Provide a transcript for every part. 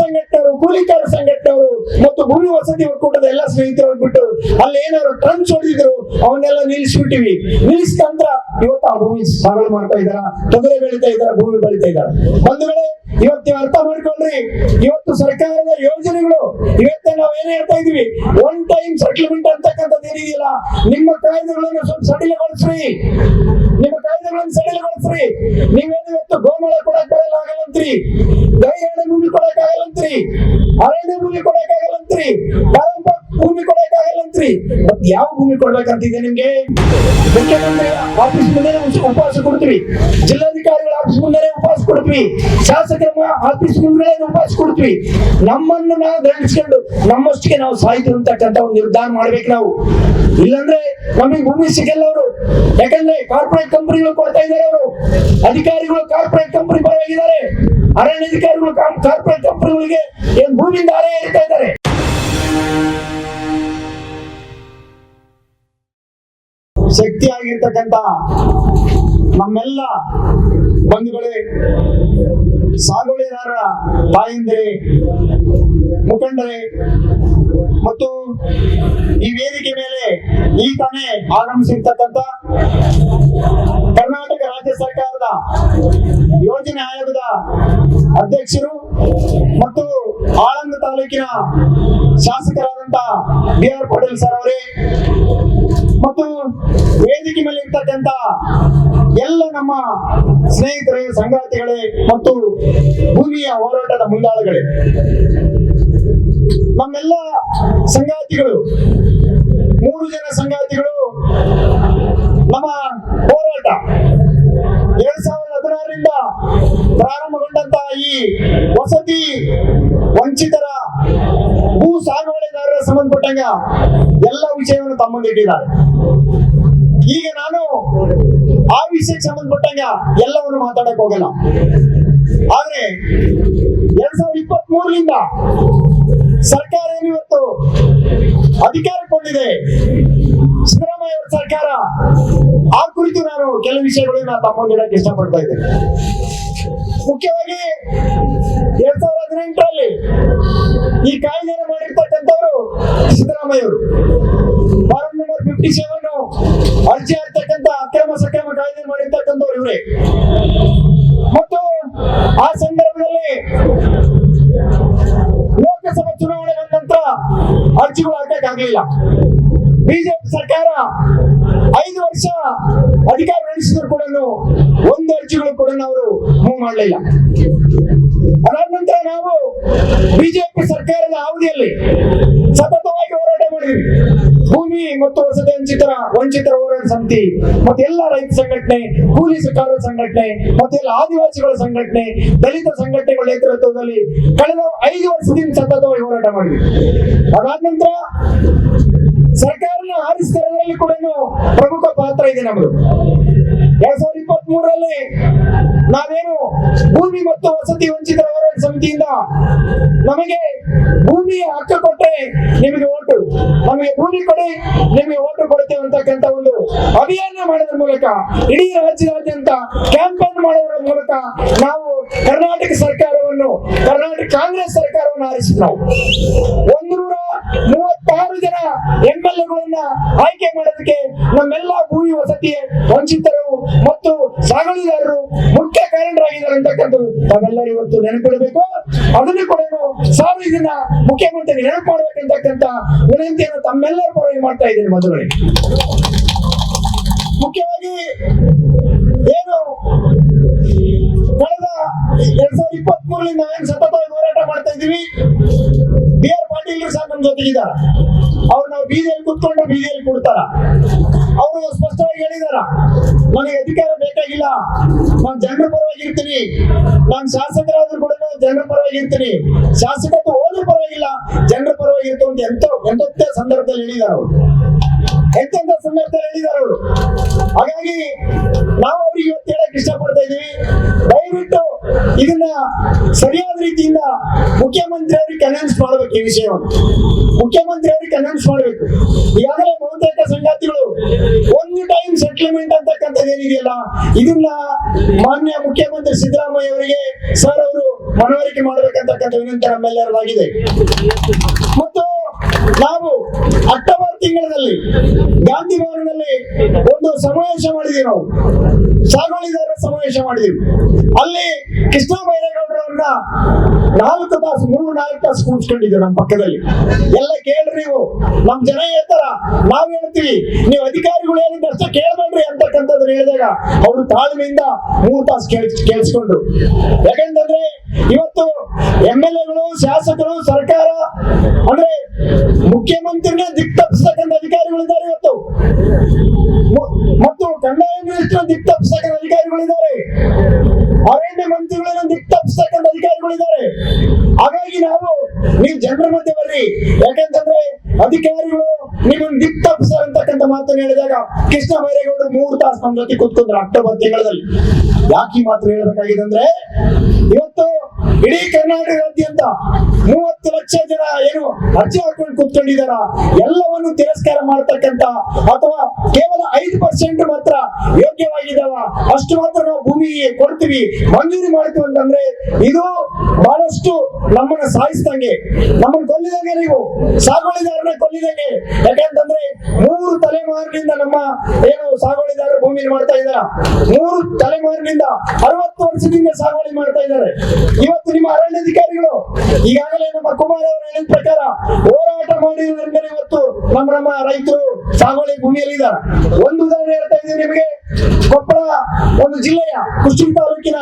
ಸಂಘಟನೆಯವರು, ಕೂಲಿಕಾರ ಸಂಘಟನೆಯವರು ಮತ್ತು ಭೂಮಿ ವಸತಿ ಒಕ್ಕೂಟದ ಎಲ್ಲ ಸ್ನೇಹಿತರು ಹೋಗ್ಬಿಟ್ಟು ಅಲ್ಲಿ ಏನಾದ್ರು ಟ್ರಂಚ್ ಹೊಡೆದಿದ್ರು, ಅವನ್ನೆಲ್ಲ ನಿಲ್ಲಿಸ್ಬಿಟ್ಟಿವಿ. ನಿಲ್ಲಿಸಿದ ನಂತರ ಇವತ್ತು ಆ ಭೂಮಿ ಸಾಗಣೆ ಮಾಡ್ತಾ ಇದಾರ ತೊಗರೆ ಬೆಳೀತಾ ಇದಾರ ಭೂಮಿ ಬೆಳೀತಾ ಇದ್ದಾರೆ? ಒಂದು ವೇಳೆ ಇವತ್ತು ಅರ್ಥ ಮಾಡ್ಕೊಳ್ರಿ ಇವತ್ತು ಸರ್ಕಾರದ ಯೋಜನೆಗಳು, ಇವತ್ತೇ ನಾವು ಏನ್ ಹೇಳ್ತಾ ಇದೀವಿ? ಒನ್ ಟೈಮ್ ಸೆಟಲ್ಮೆಂಟ್ ಅಂತಕ್ಕಂಥದ್ದು ಏನಿದೆಯಲ್ಲ, ನಿಮ್ಮ ಕಾಯ್ದೆಗಳನ್ನು ಸ್ವಲ್ಪ ಸಡಿಲಗೊಳಿಸ್ರಿ. ನಿಮ್ಮ ಕಾಯ್ದೆಗಳನ್ನು ಸಡಿಲಗೊಳಿಸ್ರಿ. ನೀವೇನು ಇವತ್ತು ಗೋಮಳ ಕೊಡಕ್ ಬರಲ್ಲ ಆಗಲ್ಲಂತ್ರಿ. ದೈಹಾಣ ಭೂಮಿ ಕೊಡಕ್ ಆಗಲ್ಲಂತ್ರಿ. ಅರಣ್ಯ ಭೂಮಿ ಕೊಡಕ್ ಆಗಲ್ಲಂತ್ರಿ. ಪರಂಪ ಭೂಮಿ ಕೊಡಕ್ಕಾಗಲ್ಲಂತ್ರಿ ಮತ್ ಯಾವ ಭೂಮಿ ಕೊಡ್ಬೇಕಂತಿದೆ ನಿಮ್ಗೆ? ಆಫೀಸ್ ಮುಂದೆ ಉಪವಾಸ ಕೊಡ್ತೀವಿ ಜಿಲ್ಲಾಧಿಕಾರಿಗಳ ಆಫೀಸ್ ಮುಂದೆ ಉಪವಾಸ ಕೊಡ್ತೀವಿ ಶಾಸಕರ ಆಫೀಸ್ ಮುಂದೆ ಉಪವಾಸ ಕೊಡ್ತೀವಿ ನಮ್ಮನ್ನು ನಾವು ಗ್ರಹಿಸ್ಕೊಂಡು ನಮ್ಮಷ್ಟಿಗೆ ನಾವು ಸಾಯ್ತು ಅಂತಕ್ಕಂಥ ಒಂದು ನಿರ್ಧಾರ ಮಾಡ್ಬೇಕು ನಾವು. ಇಲ್ಲಾಂದ್ರೆ ನಮಗೆ ಭೂಮಿ ಸಿಗಲ್ಲ ಅವರು. ಯಾಕಂದ್ರೆ ಕಾರ್ಪೊರೇಟ್ ಕಂಪನಿಗಳು ಕೊಡ್ತಾ ಇದ್ದಾರೆ ಅವರು. ಅಧಿಕಾರಿಗಳು ಕಾರ್ಪೊರೇಟ್ ಕಂಪನಿ ಪರವಾಗಿದ್ದಾರೆ. ಅರಣ್ಯ ಅಧಿಕಾರಿಗಳು ಕಾರ್ಪೊರೇಟ್ ಕಂಪನಿಗಳಿಗೆ ಏನ್ ಭೂಮಿಯಿಂದ ಅರೆ ಇರ್ತಾ ಇದ್ದಾರೆ. ಶಕ್ತಿಯಾಗಿರ್ತಕ್ಕಂಥ ನಮ್ಮೆಲ್ಲ ಬಂಧುಗಳೇ, ಸಾಗುವಳಿದಾರರ ತಾಯಂದಿರೇ, ಮುಖಂಡರೇ, ಮತ್ತು ಈ ವೇದಿಕೆ ಮೇಲೆ ಈ ತಾನೇ ಆಗಮಿಸಿರ್ತಕ್ಕಂಥ ಕರ್ನಾಟಕ ರಾಜ್ಯ ಸರ್ಕಾರದ ಯೋಜನೆ ಆಯೋಗದ ಅಧ್ಯಕ್ಷರು ಮತ್ತು ತಾಲೂಕಿನ ಶಾಸಕರಾದಂತ ಬಿ ಆರ್ ಪಟೇಲ್ ಸರ್ ಅವರೇ, ಮತ್ತು ವೇದಿಕೆ ಮೇಲೆ ಇರ್ತಕ್ಕಂತ ಎಲ್ಲ ನಮ್ಮ ಸ್ನೇಹಿತರೇ, ಸಂಗಾತಿಗಳೇ, ಮತ್ತು ಭೂಮಿಯ ಹೋರಾಟದ ಮುಂದಾಳುಗಳೇ, ನಮ್ಮೆಲ್ಲ ಸಂಗಾತಿಗಳು, ಮೂರು ಜನ ಸಂಗಾತಿಗಳು, ನಮ್ಮ ಹೋರಾಟ ಎರಡ್ ಸಾವಿರದ ಹದಿನಾರರಿಂದ ಪ್ರಾರಂಭಗೊಂಡಂತ ಈ ವಸತಿ ವಂಚಿತರ ಭೂ ಸಾಗುವಳಿದಾರರ ಸಂಬಂಧಪಟ್ಟಂಗ ಎಲ್ಲ ವಿಷಯವನ್ನು ತಮ್ಮ ಮುಂದೆ ಇಟ್ಟಿದ್ದಾರೆ. ಈಗ ನಾನು ಆ ವಿಷಯಕ್ಕೆ ಸಂಬಂಧಪಟ್ಟಂಗ ಎಲ್ಲವನ್ನು ಮಾತಾಡಕ್ ಹೋಗಲ್ಲ. ಆದ್ರೆ ಎರಡ್ ಸಾವಿರದ ಇಪ್ಪತ್ತ್ ಮೂರರಿಂದ ಸರ್ಕಾರ ಏನಿವತ್ತು ಅಧಿಕಾರಕ್ಕೆ ಬಂದಿದೆ. ಸಿದ್ದರಾಮಯ್ಯ ಅವರ ಸರ್ಕಾರ. ಆ ಕುರಿತು ನಾನು ಕೆಲವು ವಿಷಯಗಳನ್ನ ತಮ್ಮ ಇಷ್ಟಪಡ್ತಾ ಇದ್ದೇನೆ. ಮುಖ್ಯವಾಗಿ ಎರಡ್ ಸಾವಿರದ ಹದಿನೆಂಟರಲ್ಲಿ ಈ ಕಾಯ್ದೆಯನ್ನು ಮಾಡಿರ್ತಕ್ಕಂಥವರು ಸಿದ್ದರಾಮಯ್ಯ ಅವರು ಫಾರಂ ನಂಬರ್ ಫಿಫ್ಟಿ ಸೆವೆನ್ ಅರ್ಜಿ ಆಗ್ತಕ್ಕಂಥ ಅಕ್ರಮ ಸಕ್ರಮ ಕಾಯ್ದೆ ಮಾಡಿರ್ತಕ್ಕಂಥವ್ರು ಇವರೇ. ಮತ್ತು ಆ ಸಂದರ್ಭದಲ್ಲಿ ಲೋಕಸಭಾ ಚುನಾವಣೆ ಬಂದ ನಂತರ ಅರ್ಜಿಗಳು ಹಾಕಕ್ಕಾಗಲಿಲ್ಲ. ಬಿಜೆಪಿ ಸರ್ಕಾರ ಐದು ವರ್ಷ ಅಧಿಕಾರ ನಡೆಸಿದ್ರು ಕೂಡ ಒಂದು ಅರ್ಜಿಗಳು ಕೂಡ ಅವರು ಮೂವ್ ಮಾಡಲಿಲ್ಲ. ಅದಾದ ನಂತರ ನಾವು ಬಿಜೆಪಿ ಸರ್ಕಾರದ ಅವಧಿಯಲ್ಲಿ ಸತತವಾಗಿ ಹೋರಾಟ ಮಾಡಿದ್ವಿ. ಭೂಮಿ ಮತ್ತು ವಸತಿ ವಂಚಿತರ ವಂಚಿತರ ಹೋರಾಟ ಸಮಿತಿ ಮತ್ತೆ ಎಲ್ಲ ರೈತ ಸಂಘಟನೆ ಕೂಲಿ ಕಾರ್ಯ ಸಂಘಟನೆ ಮತ್ತೆ ಎಲ್ಲ ಆದಿವಾಸಿಗಳ ಸಂಘಟನೆ, ದಲಿತ ಸಂಘಟನೆಗಳ ನೇತೃತ್ವದಲ್ಲಿ ಕಳೆದ ಐದು ವರ್ಷದಿಂದ ಸತತವಾಗಿ ಹೋರಾಟ ಮಾಡಿದ್ವಿ. ಅದಾದ ನಂತರ ಸರ್ಕಾರನ ಆರಿಸ್ತರದಲ್ಲಿ ಕೂಡ ಪ್ರಮುಖ ಪಾತ್ರ ಇದೆ ನಮ್ಮದು ಎರಡ್ ಸಾವಿರದ ಇಪ್ಪತ್ತ್ ಮೂರರಲ್ಲಿ ನಾವೇನು ಭೂಮಿ ಮತ್ತು ವಸತಿ ವಂಚಿತ ಹೋರಾಟ ಸಮಿತಿಯಿಂದ ನಮಗೆ ಭೂಮಿ ಹಕ್ಕ ಕೊಟ್ಟರೆ ನಿಮಗೆ ಓಟು. ನಮಗೆ ಭೂಮಿ ಕೊಡಿ, ನಿಮಗೆ ಓಟು ಕೊಡುತ್ತೇವೆ ಅಂತಕ್ಕಂತ ಒಂದು ಅಭಿಯಾನ ಮಾಡೋದ್ರ ಮೂಲಕ, ಇಡೀ ರಾಜ್ಯದಾದ್ಯಂತ ಕ್ಯಾಂಪೇನ್ ಮಾಡೋದ್ರ ಮೂಲಕ ನಾವು ಕರ್ನಾಟಕ ಸರ್ಕಾರವನ್ನು, ಕರ್ನಾಟಕ ಕಾಂಗ್ರೆಸ್ ಸರ್ಕಾರವನ್ನು ಆರಿಸಿದ್ರು ನಾವು. ಜನ ಎಂ ಆಯ್ಕೆ ಮಾಡೋದಕ್ಕೆ ನಮ್ಮೆಲ್ಲ ಭೂಮಿ ವಸತಿ ವಂಚಿತರು ಮತ್ತು ಸಾಗುವಳಿದಾರರು ಮುಖ್ಯ ಕಾರಣರಾಗಿದ್ದಾರೆ ಅಂತಕ್ಕಂಥದ್ದು ತಾವೆಲ್ಲರೂ ಇವತ್ತು ನೆನಪಿಡಬೇಕು. ಅದನ್ನು ಕೂಡ ಸಾವಿರ ಇದನ್ನ ಮುಖ್ಯಮಂತ್ರಿ ನೆನಪು ಮಾಡ್ಬೇಕಂತಕ್ಕಂಥ ವಿನಂತಿಯನ್ನು ತಮ್ಮೆಲ್ಲರ ಪರವಾಗಿ ಮಾಡ್ತಾ ಇದ್ದೀನಿ ಮೊದಲು ಮುಖ್ಯವಾಗಿ ಏನು ಕಳೆದ ಎರಡ್ ಸಾವಿರದ ಇಪ್ಪತ್ತ್ ಮೂರರಿಂದ ಸತತವಾಗಿ ಹೋರಾಟ ಮಾಡ್ತಾ ಇದ್ದೀವಿ? ಬಿ ಸರ್ ನಮ್ ಜೊತೆಗಿದ ಅವ್ರು ನಾವು ಬೀದಿಯಲ್ಲಿ ಕುತ್ಕೊಂಡು ಬೀದಿಯಲ್ಲಿ ಕೊಡ್ತಾರ. ಅವರು ಸ್ಪಷ್ಟವಾಗಿ ಹೇಳಿದಾರ, ನನಗೆ ಅಧಿಕಾರ ಬೇಕಾಗಿಲ್ಲ. ನಾನು ಜನರ ಪರವಾಗಿ ಇರ್ತೀನಿ ನಾನು ಶಾಸಕರಾದ್ರೂ ಕೂಡ ಜನರ ಪರವಾಗಿ ಇರ್ತೀನಿ ಶಾಸಕತ್ವ ಹೋದ್ರೂ ಪರವಾಗಿಲ್ಲ, ಜನರ ಪರವಾಗಿ ಇರ್ತೀನಿ ಎಂತ ಎಂತ ಸಂದರ್ಭದಲ್ಲಿ ಹೇಳಿದಾರ ಎಂತೆಂತ ಸಂದರ್ಭದಲ್ಲಿ ಹೇಳಿದ್ದಾರೆ ಅವರು. ಹಾಗಾಗಿ ನಾವು ಅವ್ರಿಗೆ ಇವತ್ತು ಹೇಳಕ್ ಇಷ್ಟಪಡ್ತಾ ಇದೀವಿ ದಯವಿಟ್ಟು ಇದನ್ನ ಸರಿಯಾದ ರೀತಿಯಿಂದ ಮುಖ್ಯಮಂತ್ರಿ ಅವರಿಗೆ ಅನೌನ್ಸ್ ಮಾಡ್ಬೇಕು ಈ ವಿಷಯವನ್ನು. ಮುಖ್ಯಮಂತ್ರಿ ಅವ್ರಿಗೆ ಅನೌನ್ಸ್ ಮಾಡ್ಬೇಕು. ಈಗಾಗಲೇ ಬಹುತೇಕ ಸಂಗಾತಿಗಳು ಒಂದು ಟೈಮ್ ಸೆಟ್ಲ್ಮೆಂಟ್ ಅಂತಕ್ಕಂಥದ್ದು ಏನಿದೆಯಲ್ಲ, ಇದನ್ನ ಮಾನ್ಯ ಮುಖ್ಯಮಂತ್ರಿ ಸಿದ್ದರಾಮಯ್ಯ ಅವರಿಗೆ ಸರ್ ಅವರು ಮನವರಿಕೆ ಮಾಡ್ಬೇಕಂತಕ್ಕಂಥ ವಿನಂತಿ ನಮ್ಮೆಲ್ಲರದಾಗಿದೆ ಮತ್ತು ನಾವು ಅಕ್ಟೋಬರ್ ತಿಂಗಳಲ್ಲಿ ಗಾಂಧಿ ಭವನದಲ್ಲಿ ಒಂದು ಸಮಾವೇಶ ಮಾಡಿದ್ವಿ ನಾವು. ಸಾಗುವಳಿದಾರರ ಸಮಾವೇಶ ಮಾಡಿದ್ವಿ. ಅಲ್ಲಿ ಕೃಷ್ಣ ಬೈರೇಗೌಡರನ್ನ ನಾಲ್ಕು ತಾಸು, ಮೂರು, ನಾಲ್ಕು ತಾಸು ಕೂರ್ಸ್ಕೊಂಡಿದ್ದೀವಿ ನಮ್ಮ ಪಕ್ಕದಲ್ಲಿ. ಎಲ್ಲ ಕೇಳ್ರಿ ನೀವು. ನಮ್ ಜನ ಹೇಳ್ತಾರ, ನಾವ್ ಹೇಳ್ತೀವಿ. ನೀವು ಅಧಿಕಾರಿಗಳು ಹೇಳಿದ ಅಷ್ಟೇ ಕೇಳ್ಬೇಡ್ರಿ ಅಂತಕ್ಕಂಥದ್ದು ಹೇಳಿದಾಗ ಅವರು ತಾಳ್ಮೆಯಿಂದ ಮೂರು ತಾಸು ಕೇಳ್, ಕೇಳಿಸ್ಕೊಂಡ್ರು. ಯಾಕಂತಂದ್ರೆ ಇವತ್ತು ಎಂ ಎಲ್ ಎಗಳು, ಶಾಸಕರು, ಸರ್ಕಾರ, ಅಂದ್ರೆ ಮುಖ್ಯಮಂತ್ರಿನೇ ದಿಕ್ ತಪ್ಪಿಸ್ತಕ್ಕಂಥ ಅಧಿಕಾರಿಗಳಿದ್ದಾರೆ ಇವತ್ತು. ಮತ್ತು ಕಂದಾಯ ಮಿನಿಸ್ಟರ್ ದಿಕ್ ತಪ್ಪಿಸ್ತಕ್ಕಂಥ ಅಧಿಕಾರಿಗಳಿದ್ದಾರೆ. ಅರಣ್ಯ ಮಂತ್ರಿಗಳನ್ನು ದಿಕ್ ತಪ್ಪಿಸ್ತಕ್ಕಂಥ ಅಧಿಕಾರಿಗಳಿದ್ದಾರೆ. ಹಾಗಾಗಿ ನಾವು, ನೀವು ಜನರ ಮಧ್ಯೆ ಬರ್ರಿ. ಯಾಕಂತಂದ್ರೆ ಅಧಿಕಾರಿಗಳು ನಿಮ್ಮನ್ನು ದಿಕ್ ಸರ್ ಅಂತಕ್ಕಂಥ ಮಾತನ್ನು ಹೇಳಿದಾಗ ಕೃಷ್ಣ ಬೈರೇಗೌಡರು ಮೂರು ತಾಸು ನಮ್ಮ ಜೊತೆ ಕೂತ್ಕೊಂಡ್ರು ಅಕ್ಟೋಬರ್ ತಿಂಗಳಲ್ಲಿ. ಯಾಕೆ ಮಾತ್ರ ಹೇಳಬೇಕಾಗಿದೆ ಅಂದ್ರೆ, ಇವತ್ತು ಇಡೀ ಕರ್ನಾಟಕದಾದ್ಯಂತ ಮೂವತ್ತು ಲಕ್ಷ ಜನ ಏನು ಅರ್ಜಿ ಹಾಕೊಂಡು ಕೂತ್ಕೊಂಡಿದಾರ ಎಲ್ಲವನ್ನು ತಿರಸ್ಕಾರ ಮಾಡ್ತಕ್ಕಂತ ಅಥವಾ ಕೇವಲ ಐದು ಪರ್ಸೆಂಟ್ ಮಾತ್ರ ಯೋಗ್ಯವಾಗಿದ್ದಾವ? ಅಷ್ಟು ಮಾತ್ರ ನಾವು ಭೂಮಿಗೆ ಕೊಡ್ತೀವಿ, ಮಂಜೂರಿ ಮಾಡ್ತೀವಿ ಅಂತಂದ್ರೆ ಇದು ಬಹಳಷ್ಟು ನಮ್ಮನ್ನ ಸಾಯಿಸ್ದಂಗೆ. ನಮ್ಮನ್ನ ಕೊಲ್ಲಿದಂಗೆ ನೀವು ಸಾಗುವಳಿದಾರನ ಕೊಲ್ಲಿದಂಗೆ ಯಾಕಂತಂದ್ರೆ ಮೂರು ತಲೆಮಾರಿನಿಂದ ನಮ್ಮ ಏನು ಸಾಗುವಳಿದಾರರು ಭೂಮಿ ಮಾಡ್ತಾ ಇದಾರ ಮೂರು ತಲೆಮಾರಿನಿಂದ ಅರವತ್ತು ವರ್ಷದಿಂದ ಸಾಗುವಳಿ ಮಾಡ್ತಾ ಇದ್ದಾರೆ. ಇವತ್ತು ನಿಮ್ಮ ಅರಣ್ಯಾಧಿಕಾರಿಗಳು, ಈಗಾಗಲೇ ನಮ್ಮ ಕುಮಾರ್ ಅವರು ಹೇಳಿದ ಪ್ರಕಾರ ಹೋರಾಟ ಮಾಡಿರುವುದರಿಂದ ಇವತ್ತು ನಮ್ಮ ನಮ್ಮ ರೈತರು ಸಾಗುವಳಿ ಭೂಮಿಯಲ್ಲಿ ಇದ್ದಾರೆ. ಒಂದು ಉದಾಹರಣೆ ಹೇಳ್ತಾ ಇದ್ದೀವಿ ನಿಮಗೆ. ಕೊಪ್ಪಳ ಒಂದು ಜಿಲ್ಲೆಯ ಕುಷ್ಟಗಿ ತಾಲೂಕಿನ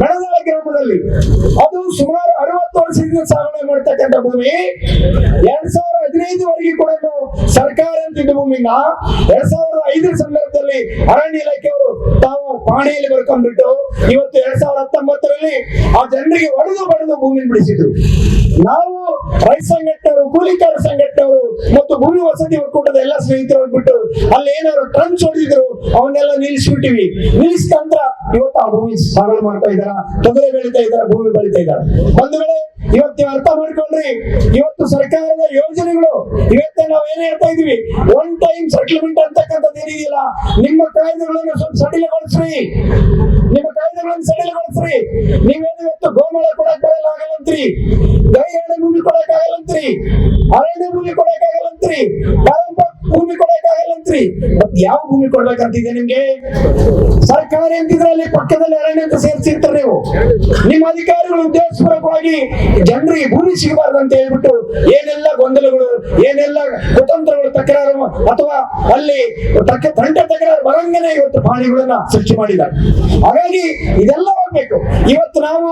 ಮೆಣದಾಳ ಗ್ರಾಮದಲ್ಲಿ ಅದು ಸುಮಾರು ಅರವತ್ತು ವರ್ಷದಿಂದ ಸಾಗುವಳಿ ಮಾಡ್ತಕ್ಕಂಥ ಭೂಮಿ. ಎರಡ್ ಸಾವಿರದ ಹದಿನೈದುವರೆಗೆ ಕೂಡ ಸರ್ಕಾರ ಅಂತಿದ್ದ ಭೂಮಿನ ಎರಡ್ ಸಾವಿರದ ಐದರ ಸಂದರ್ಭದಲ್ಲಿ ಅರಣ್ಯ ಇಲಾಖೆಯವರು ತಾವು ಪಾಣಿಯಲ್ಲಿ ಬರ್ಕೊಂಡ್ಬಿಟ್ಟು ಇವತ್ತು ಎರಡ್ ಸಾವಿರದ ಹತ್ತೊಂಬತ್ತರಲ್ಲಿ ಆ ಜನರಿಗೆ ಒಡೆದು ಬಡಿದು ಭೂಮಿ ಬಿಡಿಸಿದ್ರು. ನಾವು ರೈತ ಸಂಘಟನೆಯವರು ಕೂಲಿಕಾರ ಸಂಘಟನೆಯವರು ಮತ್ತು ಭೂಮಿ ವಸತಿ ಒಕ್ಕೂಟದ ಎಲ್ಲ ಸ್ನೇಹಿತರು ಹೋಗ್ಬಿಟ್ಟು ಅಲ್ಲಿ ಏನಾದ್ರು ಟ್ರಂಚ್ ಹೊಡೆದಿದ್ರು, ಅವನ್ನೆಲ್ಲ ನಿಲ್ಲಿಸ್ಬಿಟ್ಟಿವಿ. ನಿಲ್ಲಿಸ್ಕಂತ ಇವತ್ತು ಆ ಭೂಮಿ ಸಾಗಣೆ ಮಾಡ್ತಾ ಇದಾರ ತೊಗರೆ ಬೆಳೀತಾ ಭೂಮಿ ಬೆಳೀತಾ ಇದಾರ ಒಂದು ವೇಳೆ ಇವತ್ತು ಅರ್ಥ ಮಾಡ್ಕೊಳ್ರಿ ಇವತ್ತು ಸರ್ಕಾರದ ಯೋಜನೆಗಳು, ಇವತ್ತೇ ನಾವು ಏನ್ ಹೇಳ್ತಾ ಇದೀವಿ? ಒನ್ ಟೈಮ್ ಸೆಟ್ಲ್ಮೆಂಟ್ ಅಂತಕ್ಕಂಥದ್ದು ಏನಿದೆಯಲ್ಲ, ನಿಮ್ಮ ಕಾಯ್ದೆಗಳನ್ನು ಸ್ವಲ್ಪ ಸಡಿಲಗೊಳಿಸ್ರಿ. ನಿಮ್ಮ ಕಾಯ್ದೆಗಳನ್ನು ಸಡಿಲಗೊಳಿಸ್ರಿ. ನೀವೇನು ಇವತ್ತು ಗೋಮಳ ಕೊಡಕ್ ಬರಲ್ಲ ಆಗಲ್ಲಂತ್ರಿ. ದೈಹಣ ಭೂಮಿ ಕೊಡಕ್ ಆಗಲ್ಲಂತ್ರಿ. ಅರಣ್ಯ ಭೂಮಿ ಕೊಡಕ್ ಆಗಲ್ಲಂತ್ರಿ. ಭೂಮಿ ಕೊಡಕ್ ಮತ್ ಯಾವ ಭೂಮಿ ಕೊಡ್ಬೇಕಂತಿದೆ ನಿಮ್ಗೆ? ಸರ್ಕಾರ ಅಂತಿದ್ರೆ ಅಲ್ಲಿ ಪಕ್ಕದಲ್ಲಿ ಅರಣ್ಯ ಅಂತ ಸೇರಿಸಿರ್ತಾರೆ ನೀವು. ನಿಮ್ಮ ಅಧಿಕಾರಿಗಳು ಉದ್ದೇಶಪೂರ್ವಕವಾಗಿ ಜನರಿಗೆ ಭೂಮಿ ಸಿಗಬಾರ್ದು ಅಂತ ಹೇಳ್ಬಿಟ್ಟು ಏನೆಲ್ಲ ಗೊಂದಲಗಳು, ಏನೆಲ್ಲ ಕುತಂತ್ರಗಳು, ತಕರಾರು ಅಥವಾ ಅಲ್ಲಿ ತಂಟ ತಕರಾರು ಬರಂಗನೆ ಇವತ್ತು ಪ್ರಾಣಿಗಳನ್ನ ಸೃಷ್ಟಿ ಮಾಡಿದ್ದಾರೆ. ಹಾಗಾಗಿ ಇದೆಲ್ಲ ಹೋಗ್ಬೇಕು. ಇವತ್ತು ನಾವು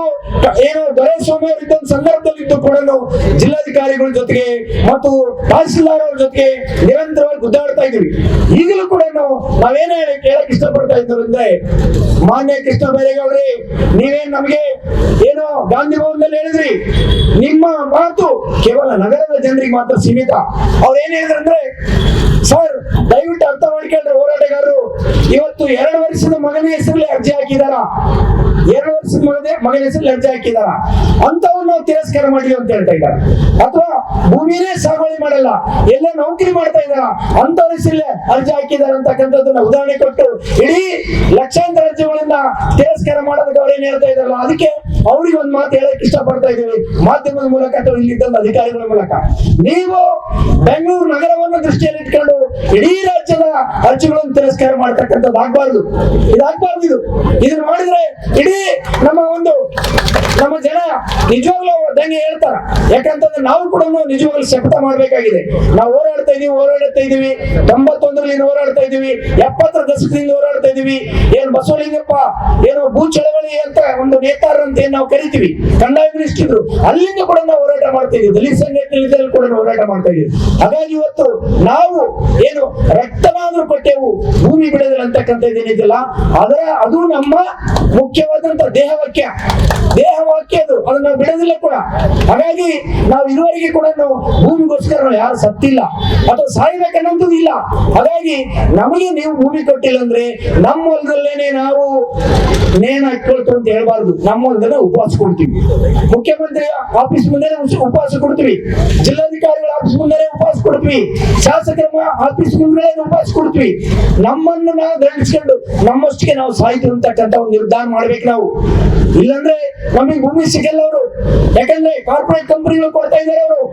ಏನು ದೊರೆಸ್ವಾಮಿ ಇದ್ದ ಸಂದರ್ಭದಲ್ಲಿ ಇದ್ದು ಕೂಡ ನಾವು ಜಿಲ್ಲಾಧಿಕಾರಿಗಳ ಜೊತೆಗೆ ಮತ್ತು ತಹಸೀಲ್ದಾರ್ ಅವ್ರ ಜೊತೆಗೆ ನಿರಂತರವಾಗಿ ಗುದ್ದಾಡ್ತಾ ಇದೀವಿ ಈಗಲೂ ಕೂಡ ನಾವು ನಾವೇನೇ ಕೇಳಕ್ ಇಷ್ಟಪಡ್ತಾ ಇದ್ದಾರೆ ಅಂದ್ರೆ, ಮಾನ್ಯ ಕೃಷ್ಣ ಬೈರೇಗೌಡ್ರಿ, ನೀವೇನ್ ನಮಗೆ ಏನೋ ಗಾಂಧಿ ಭವನದಲ್ಲಿ ಹೇಳಿದ್ರಿ? ನಿಮ್ಮ ಮಾತು ಕೇವಲ ನಗರದ ಜನರಿಗೆ ಮಾತ್ರ ಸೀಮಿತ. ಅವ್ರು ಏನ್ ಹೇಳಿದ್ರಂದ್ರೆ ಸರ್, ದಯವಿಟ್ಟು ಅರ್ಥ ಮಾಡ್ಕೊಂಡ್ರೆ ಹೋರಾಟಗಾರರು ಇವತ್ತು ಎರಡು ವರ್ಷದ ಮಗನ ಹೆಸರಲ್ಲಿ ಅರ್ಜಿ ಹಾಕಿದಾರ. ಎರಡು ವರ್ಷದ ಮಗನೇ ಮಗನ ಹೆಸರಲ್ಲಿ ಅರ್ಜಿ ಹಾಕಿದಾರ. ಅಂತವ್ರು ತಿರಸ್ಕಾರ ಮಾಡಿ ಅಂತ ಹೇಳ್ತಾ ಇದ್ದಾರೆ. ಅಥವಾ ಭೂಮಿನೇ ಸಾಗುವಳಿ ಮಾಡಲ್ಲ. ಎಲ್ಲ ನೌಕರಿ ಮಾಡ್ತಾ ಇದಾರ ಅಂತವ್ರ ಹೆಸರಲ್ಲೇ ಅರ್ಜಿ ಹಾಕಿದಾರ ಅಂತಕ್ಕಂಥದ್ದನ್ನ ಉದಾಹರಣೆ ಕೊಟ್ಟು ಇಡೀ ಲಕ್ಷಾಂತರ ಅರ್ಜಿಗಳನ್ನ ತಿರಸ್ಕಾರ ಮಾಡೋದಕ್ಕೆ ಅವ್ರೇನ್ ಹೇಳ್ತಾ ಇದಾರಲ್ಲ ಅದಕ್ಕೆ ಅವ್ರಿಗೆ ಒಂದ್ ಮಾತು ಹೇಳಕ್ ಇಷ್ಟಪಡ್ತಾ ಇದೀವಿ ಮಾಧ್ಯಮದ ಮೂಲಕ ಅಥವಾ ಇಲ್ಲಿದ್ದಂತ ಅಧಿಕಾರಿಗಳ ಮೂಲಕ. ನೀವು ಬೆಂಗಳೂರು ನಗರವನ್ನು ದೃಷ್ಟಿಯಲ್ಲಿ ಇಟ್ಕೊಂಡು ಇಡೀ ರಾಜ್ಯದ ಅರ್ಜಿಗಳನ್ನು ತಿರಸ್ಕಾರ ಮಾಡ್ತಕ್ಕಂಥದ್ದು ಆಗ್ಬಾರ್ದು. ಇದಾಗ್ಬಾರ್ದು ಇದು. ಇದನ್ನ ಮಾಡಿದ್ರೆ ಇಡೀ ನಮ್ಮ ಒಂದು ನಮ್ಮ ಜನ ನಿಜವಾಗ್ಲೂ ದಂಗೆ ಹೇಳ್ತಾರ. ಯಾಕಂತಂದ್ರೆ ನಾವು ಕೂಡ ನಿಜವಾಗ್ಲೂ ಶಪಥ ಮಾಡ್ಬೇಕಾಗಿದೆ. ನಾವು ಹೋರಾಡ್ತಾ ಇದೀವಿ ಹೋರಾಡ್ತಾ ಇದೀವಿ. ತೊಂಬತ್ತೊಂದರಲ್ಲಿ ಹೋರಾಡ್ತಾ ಇದೀವಿ. ಎಪ್ಪತ್ತರ ದಶಕದಿಂದ ಹೋರಾಡ್ತಾ ಇದೀವಿ. ಏನ್ ಬಸವಲಿಂಗಪ್ಪ ಏನು ಭೂ ಚಳವಳಿ ಅಂತ ಒಂದು ನೇತಾರ ಅಂತ ಏನ್ ನಾವು ಕರಿತೀವಿ. ಕಂದಾಯ ಮಿನಿಸ್ಟರ್ ಅಲ್ಲಿಂದ ಕೂಡ ನಾವು ಹೋರಾಟ ಮಾಡ್ತಾ ಇದೀವಿ. ದಲಿತ ಸಂಘಟನೆ ಕೂಡ ಹೋರಾಟ ಮಾಡ್ತಾ ಇದೀವಿ. ಹಾಗಾಗಿ ಇವತ್ತು ನಾವು ಏನು ರಕ್ತನಾದ್ರೂ ಕೊಟ್ಟೆವು, ಭೂಮಿ ಬಿಡೋದಿಲ್ಲ ಅಂತಕ್ಕಂಥದ್ದು ಏನಿದೆಯಲ್ಲ ಅದರ ಅದು ನಮ್ಮ ಮುಖ್ಯವಾದಂತ ದೇಹವಾಕ್ಯ ದೇಹವಾಕ್ಯ ಅದು. ಅದನ್ನ ನಾವು ಬಿಡೋದಿಲ್ಲ ಕೂಡ. ಹಾಗಾಗಿ ನಾವು ಇದುವರೆಗೆ ಕೂಡ ನಾವು ಭೂಮಿಗೋಸ್ಕರ ನಾವು ಯಾರು ಸತ್ತಿಲ್ಲ. ಅಥವಾ ಸಾಯ್ಬೇಕನ್ನೋದು ಇಲ್ಲ. ಹಾಗಾಗಿ ನಮಗೆ ನೀವು ಭೂಮಿ ಕೊಟ್ಟಿಲ್ಲ ಅಂದ್ರೆ ನಮ್ಮ ಹೊಲದಲ್ಲೇನೆ ನಾವು ನೇಣ ಹಾಕೊಳ್ತು ಅಂತ ಹೇಳ್ಬಾರ್ದು. ನಮ್ಮ ಹೊಲದಲ್ಲೇ ಉಪವಾಸ ಕೊಡ್ತೀವಿ. ಮುಖ್ಯಮಂತ್ರಿ ಆಫೀಸ್ ಮುಂದೆ ಉಪವಾಸ ಕೊಡ್ತೀವಿ. ಜಿಲ್ಲಾಧಿಕಾರಿಗಳ ಆಫೀಸ್ ಮುಂದೆ ಉಪವಾಸ ಕೊಡ್ತೀವಿ ಶಾಸಕರ ಮ- ಆಫೀಸ್ ಮುಂದೆ ನಮ್ಮನ್ನು ನಾವು ಗ್ರಹಿಸ್ಕೊಂಡು ನಮ್ಮಷ್ಟಿಗೆ ನಾವು ಸಾಯ್ತು ಅಂತಕ್ಕಂಥ ಒಂದು ನಿರ್ಧಾರ ಮಾಡ್ಬೇಕು ನಾವು. ಇಲ್ಲಾಂದ್ರೆ ನಮಗೆ ಭೂಮಿ ಸಿಗಲ್ಲ ಅವರು. ಯಾಕಂದ್ರೆ ಕಾರ್ಪೊರೇಟ್ ಕಂಪನಿಗಳು ಕೊಡ್ತಾ ಇದ್ದಾರೆ ಅವರು.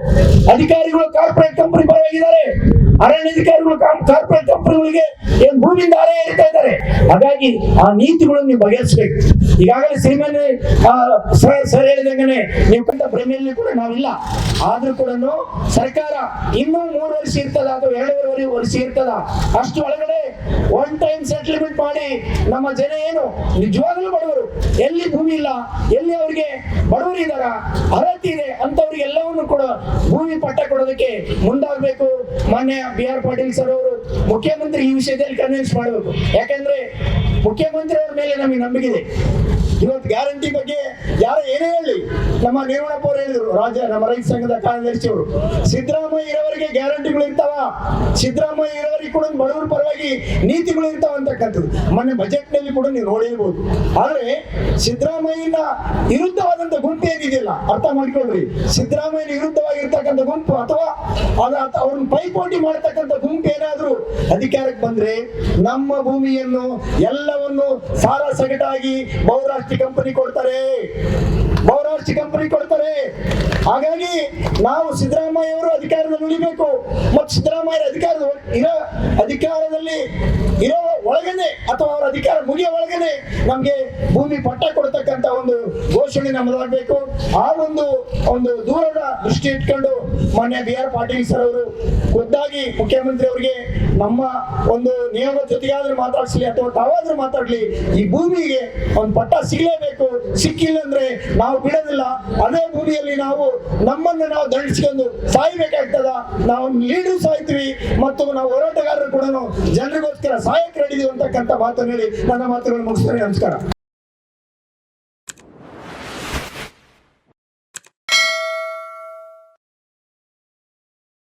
ಅಧಿಕಾರಿಗಳು ಕಾರ್ಪೊರೇಟ್ ಕಂಪನಿ ಪರವಾಗಿದ್ದಾರೆ. ಅರಣ್ಯಾಧಿಕಾರಿಗಳು ಕಾರ್ಪೊರೇಟ್ ಕಂಪನಿಗಳಿಗೆ ಏನ್ ಭೂಮಿಯಿಂದ ಆರೆ ಇರ್ತಾ ಇದ್ದಾರೆ. ಹಾಗಾಗಿ ಆ ನೀತಿಗಳನ್ನು ನೀವು ಬಗೆಹರಿಸಬೇಕು. ಈಗಾಗಲೇ ಸಿನಿಮಾನೆ ಸರ್ ಸರ್ ಹೇಳಿದಂಗೆ ನೀವು ಕಂಡ ಭ್ರಮೆಯಲ್ಲಿ ಕೂಡ ನಾವಿಲ್ಲ. ಆದ್ರೂ ಕೂಡ ಸರ್ಕಾರ ಇನ್ನೂ ಮೂರು ವರ್ಷ ಇರ್ತದ ಅಥವಾ ಎರಡೂವರೆ ವರ್ಷ ಇರ್ತದ, ಅಷ್ಟು ಒಳಗಡೆ ಒನ್ ಟೈಮ್ ಸೆಟಲ್ಮೆಂಟ್ ಮಾಡಿ ನಮ್ಮ ಜನ ಏನು ನಿಜವಾಗ್ಲೂ ಬಡವರು. ಎಲ್ಲಿ ಭೂಮಿ ಇಲ್ಲ, ಎಲ್ಲಿ ಅವರಿಗೆ ಬಡವರು ಇದಾರ ಅರ್ಹತೆ ಇದೆ ಅಂತವ್ರಿಗೆ ಎಲ್ಲವನ್ನು ಕೂಡ ಭೂಮಿ ಪಟ್ಟ ಕೊಡೋದಕ್ಕೆ ಮುಂದಾಗಬೇಕು. ಮಾನ್ಯ ಬಿ ಆರ್ ಪಾಟೀಲ್ ಸರ್ ಅವರು ಮುಖ್ಯಮಂತ್ರಿ ಈ ವಿಷಯದಲ್ಲಿ ಕನ್ವಿನ್ಸ್ ಮಾಡಬೇಕು. ಯಾಕಂದ್ರೆ ಮುಖ್ಯಮಂತ್ರಿ ಅವ್ರ ಮೇಲೆ ನಮಗೆ ನಂಬಿಕೆ ಇದೆ. ಇವತ್ತು ಗ್ಯಾರಂಟಿ ಬಗ್ಗೆ ಯಾರು ಏನೇ ಹೇಳಿ, ನಮ್ಮ ನಿರ್ಮಣಪ್ಪ ಅವರು ಹೇಳಿದ್ರು, ರಾಜ, ನಮ್ಮ ರೈತ ಸಂಘದ ಕಾರ್ಯದರ್ಶಿ ಅವರು ಸಿದ್ದರಾಮಯ್ಯ ಇರೋವರಿಗೆ ಗ್ಯಾರಂಟಿಗಳು ಇರ್ತಾವ? ಸಿದ್ದರಾಮಯ್ಯ ಇರೋವರಿಗೆ ಕೂಡ ಬಡವರ ಪರವಾಗಿ ನೀತಿಗಳು ಇರ್ತಾವ ಅಂತಕ್ಕಂಥದ್ದು. ಮೊನ್ನೆ ಬಜೆಟ್ನಲ್ಲಿ ಕೂಡ ನೀವು ನೋಡಿರ್ಬೋದು. ಆದ್ರೆ ಸಿದ್ದರಾಮಯ್ಯನ ವಿರುದ್ಧವಾದಂತ ಗುಂಪು ಏನಿದೆಯಲ್ಲ, ಅರ್ಥ ಮಾಡ್ಕೊಳ್ರಿ ಸಿದ್ದರಾಮಯ್ಯನ ವಿರುದ್ಧವಾಗಿರ್ತಕ್ಕಂಥ ಗುಂಪು ಅಥವಾ ಅವ್ರನ್ನ ಪೈಪೋಟಿ ಮಾಡ್ತಕ್ಕಂಥ ಗುಂಪು ಏನಾದರೂ ಅಧಿಕಾರಕ್ಕೆ ಬಂದ್ರೆ ನಮ್ಮ ಭೂಮಿಯನ್ನು ಎಲ್ಲವನ್ನು ಸಾರ ಸಗಟಾಗಿ ಬಹುರಾಷ್ಟ್ರೀಯ ಕಂಪನಿ ಕೊಡ್ತಾರೆ. ಬಹುರಾಷ್ಟ್ರೀಯ ಕಂಪನಿ ಕೊಡ್ತಾರೆ. ಹಾಗಾಗಿ ನಾವು ಸಿದ್ದರಾಮಯ್ಯ ಅವರು ಅಧಿಕಾರದಲ್ಲಿ ಉಳಿಬೇಕು. ಮತ್ತು ಸಿದ್ದರಾಮಯ್ಯ ಅಧಿಕಾರದ ಇರೋ ಅಧಿಕಾರದಲ್ಲಿ ಇರೋ ಒಳಗನೆ ಅಥವಾ ಅವರ ಅಧಿಕಾರ ಮುಗಿಯ ಒಳಗನೆ ನಮ್ಗೆ ಭೂಮಿ ಪಟ್ಟ ಕೊಡ್ತಕ್ಕಂತ ಒಂದು ಘೋಷಣೆ ನಮ್ಮದಾಗಬೇಕು ಆ ಒಂದು ಒಂದು ದೂರದ ದೃಷ್ಟಿ ಇಟ್ಕೊಂಡು ಮಾನ್ಯ ಬಿ ಆರ್ ಪಾಟೀಲ್ ಸರ್ ಅವರು ಖುದ್ದಾಗಿ ಮುಖ್ಯಮಂತ್ರಿ ಅವರಿಗೆ ನಮ್ಮ ಒಂದು ನಿಯಮ ಜೊತೆಗಾದ್ರೂ ಮಾತಾಡ್ಸಲಿ ಅಥವಾ ತಾವಾದ್ರೂ ಮಾತಾಡ್ಲಿ, ಈ ಭೂಮಿಗೆ ಒಂದು ಪಟ್ಟ ಸಿಗಲೇಬೇಕು. ಸಿಕ್ಕಿಲ್ಲ ಅಂದ್ರೆ ನಾವು ಬಿಡೋದಿಲ್ಲ. ಅದೇ ಭೂಮಿಯಲ್ಲಿ ನಾವು ನಮ್ಮನ್ನ ನಾವು ದಂಡಿಸ್ಕೊಂಡು ಸಾಯ್ಬೇಕಾಗ್ತದ. ನಾವು ಲೀಡರ್ ಸಾಯ್ತೀವಿ ಮತ್ತು ನಾವು ಹೋರಾಟಗಾರರು ಕೂಡ ಜನರಿಗೋಸ್ಕರ ಸಾಯಕ್ಕೆ ರೆಡಿದೀವಿ ಅಂತಕ್ಕಂಥ ಮಾತನ್ನು ಹೇಳಿ ನನ್ನ ಮಾತುಗಳನ್ನು ಮುಗಿಸ್ತೇನೆ ನಮಸ್ಕಾರ.